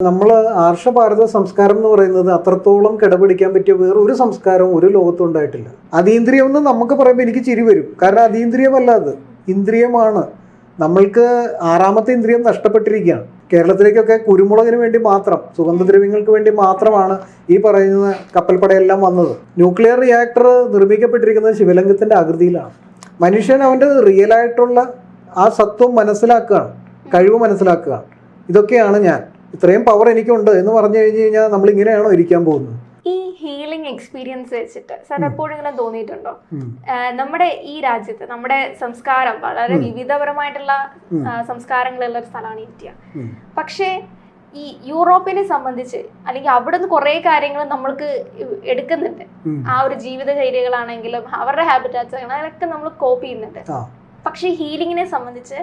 നമ്മൾ ആർഷഭാരത സംസ്കാരം എന്ന് പറയുന്നത് അത്രത്തോളം കിടപിടിക്കാൻ പറ്റിയ വേറെ ഒരു സംസ്കാരവും ഒരു ലോകത്തും ഉണ്ടായിട്ടില്ല. അതീന്ദ്രിയം എന്ന് നമുക്ക് പറയുമ്പോൾ എനിക്ക് ചിരി വരും. കാരണം അതീന്ദ്രിയമല്ല അത്. ഇന്ദ്രിയമാണ്. നമ്മൾക്ക് ആറാമത്തെ ഇന്ദ്രിയം നഷ്ടപ്പെട്ടിരിക്കുകയാണ്. കേരളത്തിലേക്കൊക്കെ കുരുമുളകിന് വേണ്ടി മാത്രം സുഗന്ധദ്രവ്യങ്ങൾക്ക് വേണ്ടി മാത്രമാണ് ഈ പറയുന്ന കപ്പൽപ്പടയെല്ലാം വന്നത്. ന്യൂക്ലിയർ റിയാക്ടർ നിർമ്മിക്കപ്പെട്ടിരിക്കുന്നത് ശിവലിംഗത്തിന്റെ ആകൃതിയിലാണ്. മനുഷ്യൻ അവന്റെ റിയൽ ആയിട്ടുള്ള ആ സത്വം മനസ്സിലാക്കുകയാണ് കഴിവ് മനസ്സിലാക്കുകയാണ്. ഇതൊക്കെയാണ് ഞാൻ. ഇത്രയും പവർ എനിക്കുണ്ട് എന്ന് പറഞ്ഞു കഴിഞ്ഞു കഴിഞ്ഞാൽ നമ്മൾ ഇങ്ങനെയാണോ ഇരിക്കാൻ പോകുന്നത്? ഈ ഹീലിംഗ് എക്സ്പീരിയൻസ് വെച്ചിട്ട് സാർ എപ്പോഴും ഇങ്ങനെ തോന്നിയിട്ടുണ്ടോ? നമ്മുടെ ഈ രാജ്യത്ത് നമ്മുടെ സംസ്കാരം വളരെ വിവിധപരമായിട്ടുള്ള സംസ്കാരങ്ങളുള്ള ഒരു സ്ഥലമാണ് ഇന്ത്യ. പക്ഷേ ഈ യൂറോപ്പിനെ സംബന്ധിച്ച് അല്ലെങ്കിൽ അവിടുന്ന് കുറെ കാര്യങ്ങൾ നമ്മൾക്ക് എടുക്കുന്നുണ്ട്. ആ ഒരു ജീവിത ശൈലികളാണെങ്കിലും അവരുടെ ഹാബിറ്റാറ്റ്സ് അതൊക്കെ നമ്മൾ കോപ്പി ചെയ്യുന്നുണ്ട്. പക്ഷേ ഹീലിങ്ങിനെ സംബന്ധിച്ച്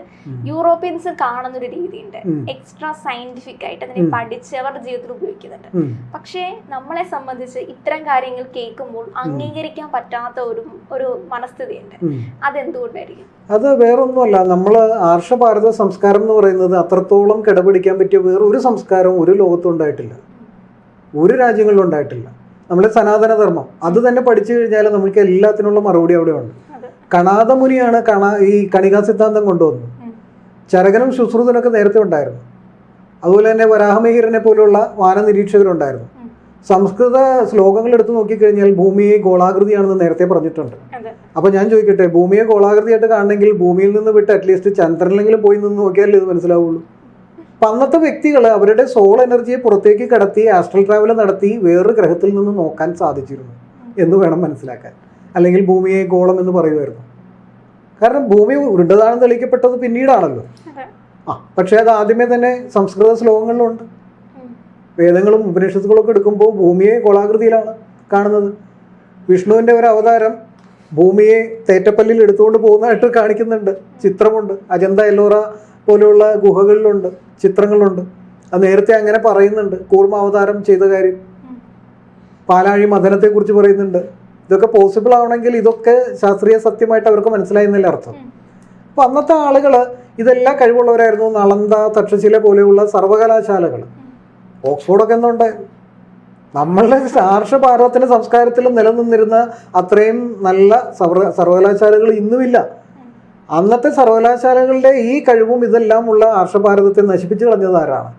യൂറോപ്യൻസ് കാണുന്ന ഒരു രീതിയുണ്ട്. ഉണ്ട് എക്സ്ട്രാ സയന്റിഫിക് ആയിട്ട് അതിനെ. പഠിച്ച് അവരുടെ ജീവിതത്തിൽ ഉപയോഗിക്കുന്നുണ്ട്. പക്ഷേ നമ്മളെ സംബന്ധിച്ച് ഇത്തരം കാര്യങ്ങൾ കേൾക്കുമ്പോൾ അംഗീകരിക്കാൻ പറ്റാത്ത ഒരു ഒരു മനസ്ഥിതിയുണ്ട്. അതെന്തുകൊണ്ടായിരിക്കും? അത് വേറൊന്നുമല്ല. നമ്മൾ ആർഷഭാരത സംസ്കാരം എന്ന് പറയുന്നത് അത്രത്തോളം കിടപിടിക്കാൻ പറ്റിയ വേറെ ഒരു സംസ്കാരവും ഒരു ലോകത്തും ഉണ്ടായിട്ടില്ല. ഒരു രാജ്യങ്ങളിലും ഉണ്ടായിട്ടില്ല. നമ്മളെ സനാതനധർമ്മം. അത് തന്നെ പഠിച്ചു കഴിഞ്ഞാൽ നമുക്ക് എല്ലാത്തിനുള്ള മറുപടി അവിടെ ഉണ്ട്. കണാദമുനിയാണ് കണ ഈ കണികാ സിദ്ധാന്തം കൊണ്ടുവന്നത്. ചരകനും ശുശ്രുതനൊക്കെ നേരത്തെ ഉണ്ടായിരുന്നു. അതുപോലെ തന്നെ വരാഹമിഹിരനെ പോലുള്ള വാന നിരീക്ഷകരുണ്ടായിരുന്നു സംസ്കൃത ശ്ലോകങ്ങൾ എടുത്തു നോക്കിക്കഴിഞ്ഞാൽ ഭൂമിയെ ഗോളാകൃതിയാണെന്ന് നേരത്തെ പറഞ്ഞിട്ടുണ്ട്. അപ്പോൾ അപ്പൊ ഞാൻ ചോദിക്കട്ടെ ഭൂമിയെ ഗോളാകൃതിയായിട്ട് കാണണമെങ്കിൽ ഭൂമിയിൽ നിന്ന് വിട്ട് അറ്റ്ലീസ്റ്റ് ചന്ദ്രനിലെങ്കിലും പോയി നിന്ന് നോക്കിയാലേ ഇത് മനസ്സിലാവുള്ളൂ. അപ്പൊ അന്നത്തെ വ്യക്തികൾ അവരുടെ സോൾ എനർജിയെ പുറത്തേക്ക് കടത്തി ആസ്ട്രൽ ട്രാവൽ നടത്തി വേറൊരു ഗ്രഹത്തിൽ നിന്ന് നോക്കാൻ സാധിച്ചിരുന്നു എന്ന് വേണം മനസ്സിലാക്കാൻ. അല്ലെങ്കിൽ ഭൂമിയെ ഗോളം എന്ന് പറയുമായിരുന്നു. കാരണം ഭൂമി ഉരുണ്ടതാണെന്ന് തെളിയിക്കപ്പെട്ടത് പിന്നീടാണല്ലോ. ആ പക്ഷേ അത് ആദ്യമേ തന്നെ സംസ്കൃത ശ്ലോകങ്ങളിലുണ്ട്. വേദങ്ങളും ഉപനിഷത്തുകളൊക്കെ എടുക്കുമ്പോൾ ഭൂമിയെ ഗോളാകൃതിയിലാണ് കാണുന്നത്. വിഷ്ണുവിന്റെ ഒരു അവതാരം ഭൂമിയെ തേറ്റപ്പല്ലിൽ എടുത്തുകൊണ്ട് പോകുന്നതായിട്ട് കാണിക്കുന്നുണ്ട്. ചിത്രമുണ്ട്. അജന്ത എല്ലോറ പോലെയുള്ള ഗുഹകളിലുണ്ട് ചിത്രങ്ങളുണ്ട്. അത് നേരത്തെ അങ്ങനെ പറയുന്നുണ്ട്. കൂർമ്മ അവതാരം ചെയ്ത കാര്യം. പാലാഴി മദനത്തെക്കുറിച്ച് പറയുന്നുണ്ട്. ഇതൊക്കെ പോസിബിൾ ആവണമെങ്കിൽ ഇതൊക്കെ ശാസ്ത്രീയ സത്യമായിട്ട് അവർക്ക് മനസ്സിലായി എന്നല്ലേ അർത്ഥം. അപ്പോൾ അപ്പൊ അന്നത്തെ ആളുകൾ ഇതെല്ലാം കഴിവുള്ളവരായിരുന്നു നളന്ത തക്ഷശില പോലെയുള്ള സർവകലാശാലകൾ. ഓക്സ്ഫോർഡൊക്കെ എന്തുണ്ട്? നമ്മളുടെ ആർഷ ആർഷഭാരതത്തിന്റെ സംസ്കാരത്തിൽ നിലനിന്നിരുന്ന അത്രയും നല്ല സർവ സർവകലാശാലകൾ ഇന്നുമില്ല. അന്നത്തെ സർവകലാശാലകളുടെ ഈ കഴിവും ഇതെല്ലാം ഉള്ള ആർഷഭാരതത്തെ നശിപ്പിച്ചു കളഞ്ഞത് ആരാണ്?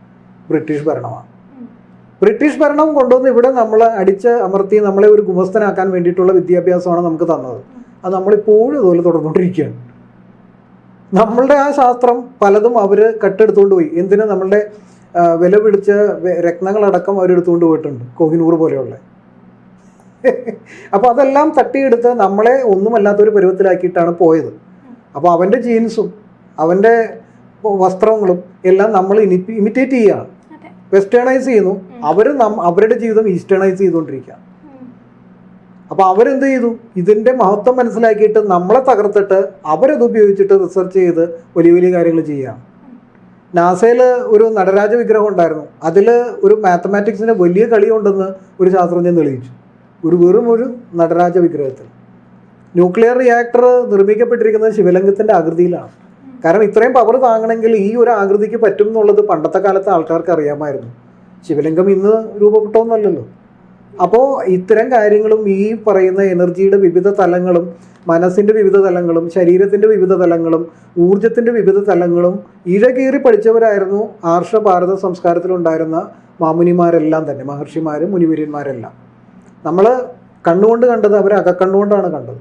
ബ്രിട്ടീഷ് ഭരണമാണ്. ബ്രിട്ടീഷ് ഭരണം കൊണ്ടുവന്ന് ഇവിടെ നമ്മൾ അടിച്ച് അമർത്തി നമ്മളെ ഒരു ഗുമസ്തനാക്കാൻ വേണ്ടിയിട്ടുള്ള വിദ്യാഭ്യാസമാണ് നമുക്ക് തന്നത്. അത് നമ്മളിപ്പോഴും അതുപോലെ തുടർന്നുകൊണ്ടിരിക്കുകയാണ്. നമ്മളുടെ ആ ശാസ്ത്രം പലതും അവർ കട്ടെടുത്തുകൊണ്ട് പോയി. എന്തിനു നമ്മളുടെ വില പിടിച്ച രത്നങ്ങളടക്കം അവരെടുത്തുകൊണ്ട് പോയിട്ടുണ്ട്. കോഹിനൂർ പോലെയുള്ള. അപ്പോൾ അതെല്ലാം തട്ടിയെടുത്ത് നമ്മളെ ഒന്നുമല്ലാത്തൊരു പരുവത്തിലാക്കിയിട്ടാണ് പോയത്. അപ്പോൾ അവന്റെ ജീൻസും അവന്റെ വസ്ത്രങ്ങളും എല്ലാം നമ്മൾ ഇമിറ്റേറ്റ് ചെയ്യുകയാണ്. വെസ്റ്റേണൈസ് ചെയ്യുന്നു. അവർ അവരുടെ ജീവിതം ഈസ്റ്റേണൈസ് ചെയ്തുകൊണ്ടിരിക്കുക. അപ്പൊ അവരെന്ത് ചെയ്തു? ഇതിന്റെ മഹത്വം മനസ്സിലാക്കിയിട്ട് നമ്മളെ തകർത്തിട്ട് അവരത് ഉപയോഗിച്ചിട്ട് റിസർച്ച് ചെയ്ത് വലിയ വലിയ കാര്യങ്ങൾ ചെയ്യാം. നാസയിൽ ഒരു നടരാജ വിഗ്രഹം ഉണ്ടായിരുന്നു. അതിൽ ഒരു മാത്തമാറ്റിക്സിന്റെ വലിയ കളിയുണ്ടെന്ന് ഒരു ശാസ്ത്രജ്ഞൻ തെളിയിച്ചു. ഒരു വെറും ഒരു നടരാജ വിഗ്രഹത്തിൽ. ന്യൂക്ലിയർ റിയാക്ടർ നിർമ്മിക്കപ്പെട്ടിരിക്കുന്നത് ശിവലിംഗത്തിന്റെ ആകൃതിയിലാണ്. കാരണം ഇത്രയും പവർ താങ്ങണമെങ്കിൽ ഈ ഒരു ആകൃതിക്ക് പറ്റും എന്നുള്ളത് പണ്ടത്തെ കാലത്തെ ആൾക്കാർക്ക് അറിയാമായിരുന്നു. ശിവലിംഗം ഇന്ന് രൂപപ്പെട്ടൊന്നല്ലല്ലോ അപ്പോൾ ഇത്തരം കാര്യങ്ങളും ഈ പറയുന്ന എനർജിയുടെ വിവിധ തലങ്ങളും മനസ്സിന്റെ വിവിധ തലങ്ങളും ശരീരത്തിന്റെ വിവിധ തലങ്ങളും ഊർജത്തിന്റെ വിവിധ തലങ്ങളും ഇഴകീറി പഠിച്ചവരായിരുന്നു ആർഷ ഭാരത സംസ്കാരത്തിലുണ്ടായിരുന്ന മാമുനിമാരെല്ലാം തന്നെ മഹർഷിമാരും മുനിവര്യന്മാരെല്ലാം നമ്മൾ കണ്ണുകൊണ്ട് കണ്ടത് അവർ അകക്കണ്ണുകൊണ്ടാണ് കണ്ടത്.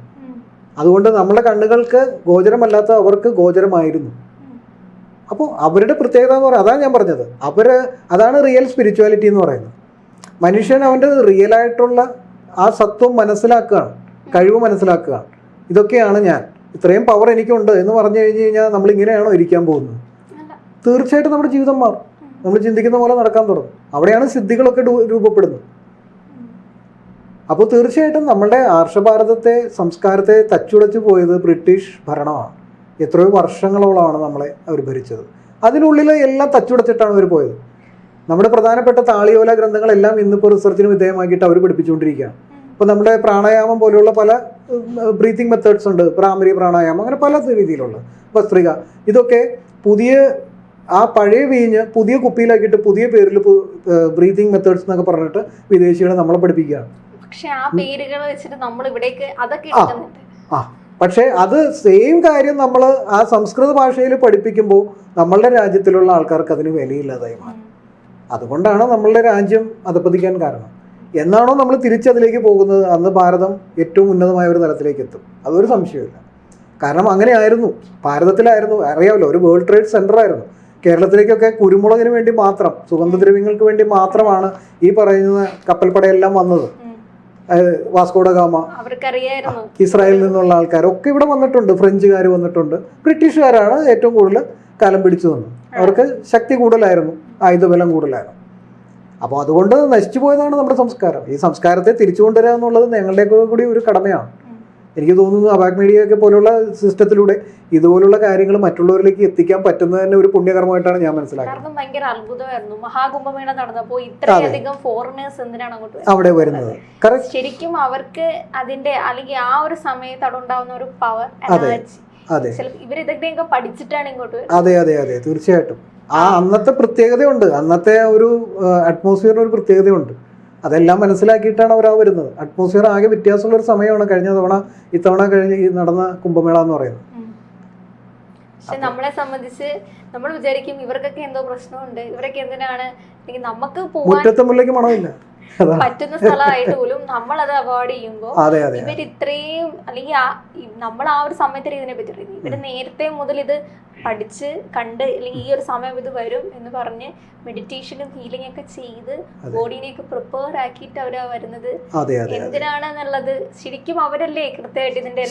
അതുകൊണ്ട് നമ്മുടെ കണ്ണുകൾക്ക് ഗോചരമല്ലാത്ത അവർക്ക് ഗോചരമായിരുന്നു. അപ്പോൾ അവരുടെ പ്രത്യേകത എന്ന് പറയുന്നത് അതാണ് ഞാൻ പറഞ്ഞത്. അവർ അതാണ് റിയൽ സ്പിരിച്വാലിറ്റി എന്ന് പറയുന്നത്. മനുഷ്യൻ അവന്റെ റിയൽ ആയിട്ടുള്ള ആ സത്വം മനസ്സിലാക്കുകയാണ് കഴിവ് മനസ്സിലാക്കുകയാണ്. ഇതൊക്കെയാണ് ഞാൻ. ഇത്രയും പവർ എനിക്കുണ്ട് എന്ന് പറഞ്ഞു കഴിഞ്ഞ് കഴിഞ്ഞാൽ നമ്മൾ ഇങ്ങനെയാണോ ഇരിക്കാൻ പോകുന്നത്? തീർച്ചയായിട്ടും നമ്മുടെ ജീവിതം മാറും. നമ്മൾ ചിന്തിക്കുന്ന പോലെ നടക്കാൻ തുടങ്ങും. അവിടെയാണ് സിദ്ധികളൊക്കെ രൂപപ്പെടുന്നത്. അപ്പോൾ തീർച്ചയായിട്ടും നമ്മുടെ ആർഷഭാരതത്തെ സംസ്കാരത്തെ തച്ചുടച്ചു പോയത് ബ്രിട്ടീഷ് ഭരണമാണ്. എത്രയോ വർഷങ്ങളോളമാണ് നമ്മളെ അവർ ഭരിച്ചത്. അതിനുള്ളിൽ എല്ലാം തച്ചുടച്ചിട്ടാണ് അവർ പോയത്. നമ്മുടെ പ്രധാനപ്പെട്ട താളിയോല ഗ്രന്ഥങ്ങളെല്ലാം ഇന്നിപ്പോൾ റിസർച്ചിന് വിധേയമാക്കിയിട്ട് അവർ പഠിപ്പിച്ചുകൊണ്ടിരിക്കുകയാണ്. ഇപ്പോൾ നമ്മുടെ പ്രാണായാമം പോലെയുള്ള പല ബ്രീത്തിങ് മെത്തേഡ്സ് ഉണ്ട്. പ്രാമരി പ്രാണായാമം അങ്ങനെ പല രീതിയിലുള്ള ഭസ്ത്രിക ഇതൊക്കെ പുതിയ ആ പഴയ വീഞ്ഞ് പുതിയ കുപ്പിയിലാക്കിയിട്ട് പുതിയ പേരിൽ ബ്രീതിങ് മെത്തേഡ്സ് എന്നൊക്കെ പറഞ്ഞിട്ട് വിദേശികളെ നമ്മളെ പഠിപ്പിക്കുകയാണ്. പക്ഷെ ആ പേരുകൾ വെച്ചിട്ട് നമ്മൾ ഇവിടേക്ക് അതൊക്കെ ആ. പക്ഷേ അത് സെയിം കാര്യം നമ്മൾ ആ സംസ്കൃത ഭാഷയിൽ പഠിപ്പിക്കുമ്പോൾ നമ്മളുടെ രാജ്യത്തിലുള്ള ആൾക്കാർക്ക് അതിന് വിലയില്ലാതായി മാറും അതുകൊണ്ടാണ് നമ്മളുടെ രാജ്യം അധപ്പതിക്കാൻ കാരണം. എന്നാണോ നമ്മൾ തിരിച്ചതിലേക്ക് പോകുന്നത്? അന്ന് ഭാരതം ഏറ്റവും ഉന്നതമായ ഒരു തലത്തിലേക്ക് എത്തും. അതൊരു സംശയമില്ല കാരണം അങ്ങനെയായിരുന്നു. ഭാരതത്തിലായിരുന്നു. അറിയാമല്ലോ ഒരു വേൾഡ് ട്രേഡ് സെന്റർ ആയിരുന്നു. കേരളത്തിലേക്കൊക്കെ കുരുമുളകിന് വേണ്ടി മാത്രം സുഗന്ധദ്രവ്യങ്ങൾക്ക് വേണ്ടി മാത്രമാണ് ഈ പറയുന്ന കപ്പൽപ്പടയെല്ലാം വന്നത്. ഉം. Vasco da Gama. അവർക്കറിയായിരുന്നു. ഇസ്രായേലിൽ നിന്നുള്ള ആൾക്കാരൊക്കെ ഇവിടെ വന്നിട്ടുണ്ട്. ഫ്രഞ്ചുകാർ വന്നിട്ടുണ്ട്. ബ്രിട്ടീഷുകാരാണ് ഏറ്റവും കൂടുതൽ കാലം പിടിച്ചു തന്നത് അവർക്ക് ശക്തി കൂടുതലായിരുന്നു. ആയുധബലം കൂടുതലായിരുന്നു. അപ്പോൾ അതുകൊണ്ട് നശിച്ചു പോയതാണ് നമ്മുടെ സംസ്കാരം. ഈ സംസ്കാരത്തെ തിരിച്ചു കൊണ്ടുവരിക എന്നുള്ളത് ഞങ്ങളുടെയൊക്കെ കൂടി ഒരു കടമയാണ്. എനിക്ക് തോന്നുന്നു അബാക് മീഡിയയൊക്കെ പോലുള്ള സിസ്റ്റത്തിലൂടെ ഇതുപോലുള്ള കാര്യങ്ങൾ മറ്റുള്ളവരിലേക്ക് എത്തിക്കാൻ പറ്റുന്നത് തന്നെ ഒരു പുണ്യകർമ്മമായിട്ടാണ് ഞാൻ മനസ്സിലാക്കുന്നത്. ഭയങ്കര അത്ഭുതമായിരുന്നു. മഹാകുംഭമേള നടന്നപ്പോ ഇത്രയധികം ഫോറിനേഴ്സ് എന്തിനാണ് അങ്ങോട്ട്? അവിടെ വരുന്നത്. ശരിക്കും അവർക്ക് അതിന്റെ അല്ലെങ്കിൽ ആ ഒരു സമയത്ത് അവിടെ ഉണ്ടാവുന്ന ഒരു പവർ. എനർജി അതെ. ഇതൊക്കെയൊക്കെ പഠിച്ചിട്ടാണ് ഇങ്ങോട്ട് അതെ അതെ അതെ. തീർച്ചയായിട്ടും. ആ അന്നത്തെ പ്രത്യേകതയുണ്ട്. അന്നത്തെ ഒരു അറ്റ്മോസ്ഫിയറിന് ഒരു പ്രത്യേകതയുണ്ട്. അതെല്ലാം മനസ്സിലാക്കിയിട്ടാണ് അവർ ആ വരുന്നത്. അറ്റ്മോസ്ഫിയർ ആകെ വ്യത്യാസമുള്ള ഒരു സമയമാണ് കഴിഞ്ഞ തവണ ഇത്തവണ കഴിഞ്ഞ ഈ നടന്ന കുംഭമേള എന്ന് പറയുന്നത്. പക്ഷെ നമ്മളെ സംബന്ധിച്ച് നമ്മൾ വിചാരിക്കും ഇവർക്കൊക്കെ എന്തോ പ്രശ്നമുണ്ട്. ഇവരൊക്കെ എന്തിനാണ്? നമുക്ക് പോകാൻ മണമില്ല. പറ്റുന്ന സ്ഥലമായിട്ട് പോലും നമ്മൾ അത് അവോയ്ഡ് ചെയ്യുമ്പോൾ ഇവർ ഇത്രയും അല്ലെങ്കിൽ നമ്മൾ ആ ഒരു സമയത്ത് ഇതിനെ പറ്റി ഇവർ നേരത്തെ മുതൽ ഇത് പഠിച്ച് കണ്ട് അല്ലെങ്കിൽ ഈ ഒരു സമയം ഇത് വരും എന്ന് പറഞ്ഞ് മെഡിറ്റേഷനും ഹീലിംഗ് ഒക്കെ ചെയ്ത് ബോഡിനെ ബോഡീനെയൊക്കെ പ്രിപ്പയർ ആക്കിയിട്ട് അവരാ വരുന്നത്. എന്തിനാണ് എന്നുള്ളത് എന്തിനാണെന്നുള്ളത് ശരിക്കും അവരല്ലേ കൃത്യമായിട്ട് ഇതിന്റെ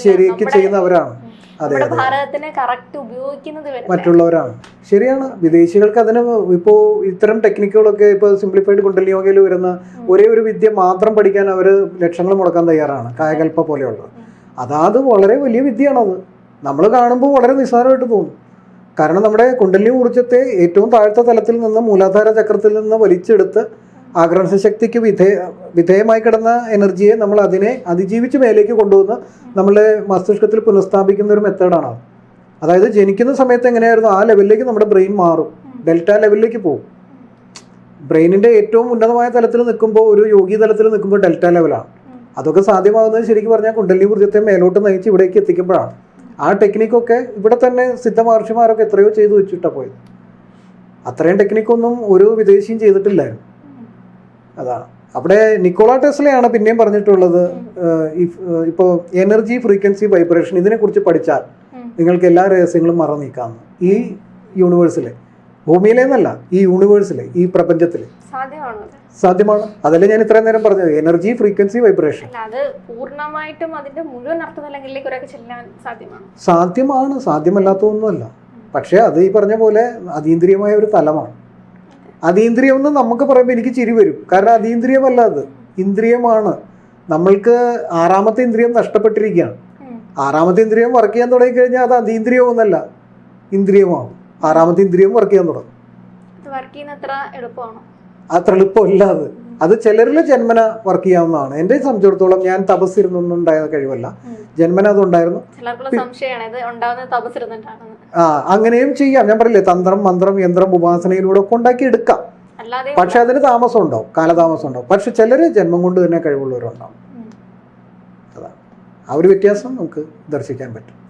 ചെയ്യുന്നവരാണ്. ഉം. അതെ നമ്മുടെ അതെ. ഭാരതത്തിനെ കറക്റ്റ് ഉപയോഗിക്കുന്നത് മറ്റുള്ളവരാണ്. ശരിയാണ്. വിദേശികൾക്ക് അതിന് ഇപ്പോ ഇത്തരം ടെക്നിക്കുകളൊക്കെ ഇപ്പോൾ സിംപ്ലിഫൈഡ് കുണ്ടലി യോഗയിൽ വരുന്ന ഒരേ ഒരു വിദ്യ മാത്രം പഠിക്കാൻ അവർ ലക്ഷങ്ങൾ മുടക്കാൻ തയ്യാറാണ്. കായകൽപ്പ പോലെയുള്ളത്. അതാത് വളരെ വലിയ വിദ്യയാണത്. നമ്മൾ കാണുമ്പോൾ വളരെ നിസ്സാരമായിട്ട് തോന്നും. കാരണം നമ്മുടെ കുണ്ടലി ഊർജത്തെ ഏറ്റവും താഴ്ത്ത തലത്തിൽ നിന്ന് മൂലാധാര ചക്രത്തിൽ നിന്ന് വലിച്ചെടുത്ത് ആകർഷണ ശക്തിക്ക് വിധേയ വിധേയമായി കിടന്ന എനർജിയെ നമ്മൾ അതിനെ അതിജീവിച്ച് മേലേക്ക് കൊണ്ടുവന്ന് നമ്മളെ മസ്തിഷ്കത്തിൽ പുനഃസ്ഥാപിക്കുന്ന ഒരു മെത്തേഡാണ് അതായത് ജനിക്കുന്ന സമയത്ത് എങ്ങനെയായിരുന്നു? ആ ലെവലിലേക്ക് നമ്മുടെ ബ്രെയിൻ മാറും. ഡെൽറ്റ ലെവലിലേക്ക് പോകും. ബ്രെയിനിന്റെ ഏറ്റവും ഉന്നതമായ തലത്തിൽ നിൽക്കുമ്പോൾ ഒരു യോഗി തലത്തിൽ നിൽക്കുമ്പോൾ ഡെൽറ്റ ലെവലാണ്. അതൊക്കെ സാധ്യമാകുന്നത് ശരിക്കും പറഞ്ഞാൽ കുണ്ടലി ഊർജത്തെ മേലോട്ട് നയിച്ച് ഇവിടേക്ക് എത്തിക്കുമ്പോഴാണ്. ആ ടെക്നിക്കൊക്കെ ഇവിടെ തന്നെ സിദ്ധ മഹർഷിമാരൊക്കെ എത്രയോ ചെയ്തു വെച്ചിട്ടാണ് പോയത്. അത്രയും ടെക്നിക്കൊന്നും ഒരു വിദേശിയും ചെയ്തിട്ടില്ലായിരുന്നു. അതാ. അതാണ് അവിടെ നിക്കോള ടെസ്ലയാണ് പിന്നെയും പറഞ്ഞിട്ടുള്ളത്. ഇപ്പോൾ എനർജി ഫ്രീക്വൻസി വൈബ്രേഷൻ ഇതിനെക്കുറിച്ച് പഠിച്ചാൽ. നിങ്ങൾക്ക് എല്ലാ രഹസ്യങ്ങളും മറന്നു നീക്കാമെന്ന് ഈ യൂണിവേഴ്സിലെ ഭൂമിയിലേന്നല്ല ഈ യൂണിവേഴ്സിലെ ഈ പ്രപഞ്ചത്തിൽ സാധ്യമാണോ. അത്? സാധ്യമാണ് അതല്ലേ ഞാൻ ഇത്രയും നേരം പറഞ്ഞത്? എനർജി ഫ്രീക്വൻസി വൈബ്രേഷൻ അത് പൂർണമായിട്ടും അതിന്റെ മുഴുവൻ അർത്ഥം തലങ്ങളിലേക്ക് ഒരാൾക്ക് ചെല്ലാൻ സാധ്യമാണ്. സാധ്യമാണ്. സാധ്യമല്ലാത്തതൊന്നുമല്ല. പക്ഷേ അത് ഈ പറഞ്ഞ പോലെ അതീന്ദ്രിയമായ ഒരു തലമാണ്. അതീന്ദ്രിയം എന്ന് നമുക്ക് പറയുമ്പോൾ എനിക്ക് ചിരി വരും. കാരണം അതീന്ദ്രിയമല്ല അത്. ഇന്ദ്രിയമാണ്. നമ്മൾക്ക് ആറാമത്തെ ഇന്ദ്രിയം നഷ്ടപ്പെട്ടിരിക്കുകയാണ്. ആറാമത്തെ ഇന്ദ്രിയം വർക്ക് ചെയ്യാൻ തുടങ്ങിക്കഴിഞ്ഞാൽ അത് അതീന്ദ്രിയമൊന്നല്ല ഇന്ദ്രിയമാവും ആറാമത്തെ ഇന്ദ്രിയം വർക്ക് ചെയ്യാൻ തുടങ്ങും. വർക്ക് ചെയ്യുന്ന എളുപ്പമാണോ? അത്ര എളുപ്പമില്ല അത്. അത് ചിലരിൽ ജന്മന വർക്ക് ചെയ്യാവുന്നതാണ്. എന്റെ സംബന്ധിച്ചിടത്തോളം ഞാൻ തപസ്സിരുന്നൊന്നും ഉണ്ടായ കഴിവല്ല. ജന്മന അതുണ്ടായിരുന്നു. ആ അങ്ങനെയും ചെയ്യാം. ഞാൻ പറയില്ലേ തന്ത്രം മന്ത്രം യന്ത്രം ഉപാസനയിലൂടെ ഒക്കെ ഉണ്ടാക്കി എടുക്കാം. പക്ഷെ അതിന് താമസം ഉണ്ടാവും. കാലതാമസം ഉണ്ടാവും. പക്ഷെ ചിലര് ജന്മം കൊണ്ട് തന്നെ കഴിവുള്ളവരുണ്ടാവും. അതാ അതാണ്. ആ ഒരു വ്യത്യാസം നമുക്ക് ദർശിക്കാൻ പറ്റും.